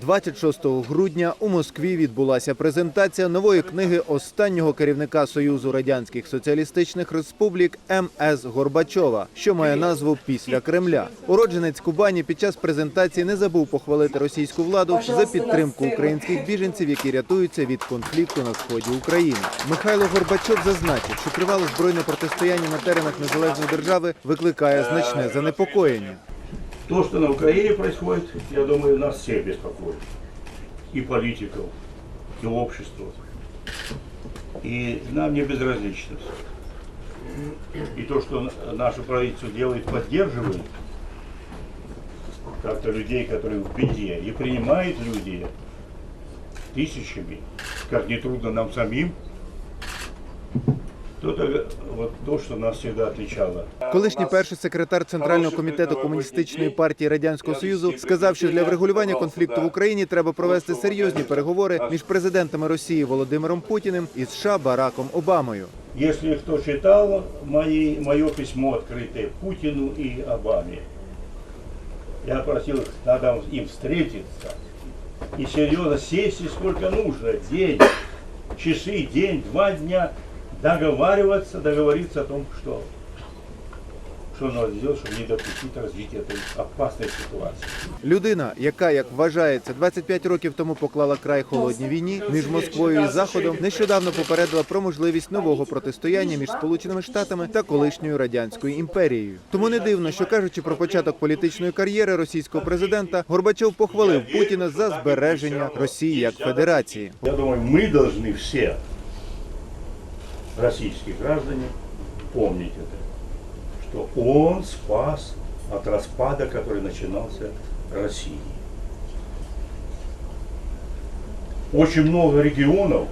26 грудня у Москві відбулася презентація нової книги останнього керівника Союзу радянських соціалістичних республік М.С. Горбачова, що має назву Після Кремля. Уродженець Кубані під час презентації не забув похвалити російську владу за підтримку українських біженців, які рятуються від конфлікту на сході України. Михайло Горбачов зазначив, що тривале збройне протистояння на теренах незалежної держави викликає значне занепокоєння. То, что на Украине происходит, я думаю, нас всех беспокоит. И политиков, и общество. И нам не безразлично. И то, что на- наше правительство делает, поддерживает как-то людей, которые в беде, и принимает людей тысячами, как нетрудно нам самим, то это вот то, что нас всегда отличало. Колишній перший секретар Центрального комітету комуністичної партії радянського союзу сказав, що для врегулювання конфлікту в Україні треба провести серйозні переговори між президентами Росії Володимиром Путіним і США Бараком Обамою. Если кто читал мои, мое письмо открытое Путину и Обаме, я просил их, надо им встретиться и серьезно сесть, и сколько нужно, день, часы, день, два дня, договариваться, договориться о том, что, что надо сделать, чтобы не допустить развития этой опасной ситуации. Людина, яка, як вважається, 25 років тому поклала край холодній війні між Москвою і Заходом, нещодавно попередила про можливість нового протистояння між Сполученими Штатами та колишньою радянською імперією. Тому не дивно, що кажучи про початок політичної кар'єри російського президента, Горбачов похвалив Путіна за збереження Росії як федерації. Я думаю, мы должны все, российские граждане, помнить это, что он спас от распада, который начинался России. Очень много регионов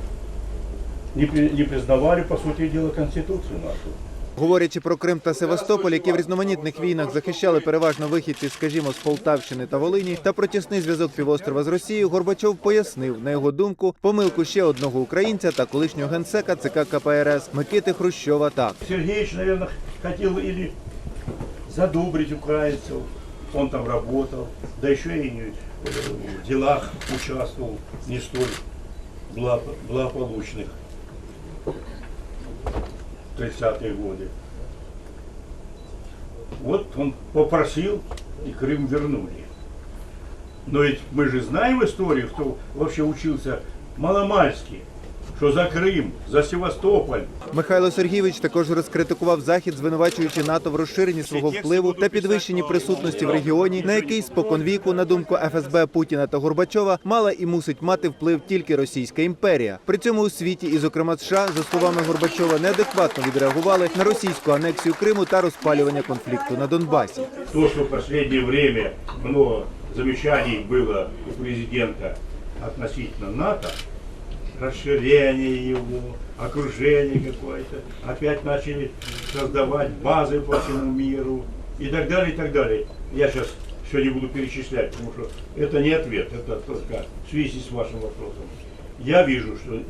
не, при- не признавали, по сути дела, Конституцию нашу. Говорячи про Крим та Севастополь, які в різноманітних війнах захищали переважно вихідці, скажімо, з Полтавщини та Волині, та про тісний зв'язок півострова з Росією, Горбачов пояснив, на його думку, помилку ще одного українця та колишнього генсека ЦК КПРС Микити Хрущова так. Сергеевич, наверное, хотел или задобрить украинцев, он там работал, да еще и э, в делах участвовал не столь благополучных 30-е годы. Вот он попросил, и Крым вернули. Но ведь мы же знаем историю, кто вообще учился маломальски, что за Крым, за Севастополь Михайло Сергійович також розкритикував захід, звинувачуючи НАТО в розширенні свого впливу та підвищенні присутності в регіоні, на який споконвіку, на думку ФСБ Путіна та Горбачова, мала і мусить мати вплив тільки Російська імперія. При цьому у світі, і зокрема США, за словами Горбачова, неадекватно відреагували на російську анексію Криму та розпалювання конфлікту на Донбасі. То, что в последнее время много замечаний было у президента относительно НАТО, расширение его, окружение какое-то, опять начали создавать базы по всему миру и так далее, и так далее. Я сейчас все не буду перечислять, потому что это не ответ, это только в связи с вашим вопросом. Я вижу, что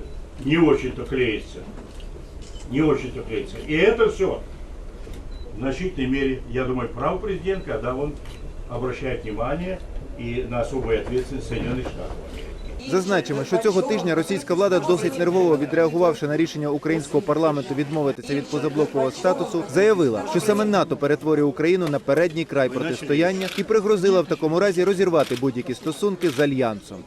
не очень-то клеится, не очень-то клеится. И это все в значительной мере, я думаю, прав президент, когда он обращает внимание и на особую ответственность Соединенных Штатов. Зазначимо, що цього тижня російська влада досить нервово відреагувавши на рішення українського парламенту відмовитися від позаблокового статусу, заявила, що саме НАТО перетворює Україну на передній край протистояння і пригрозила в такому разі розірвати будь-які стосунки з альянсом.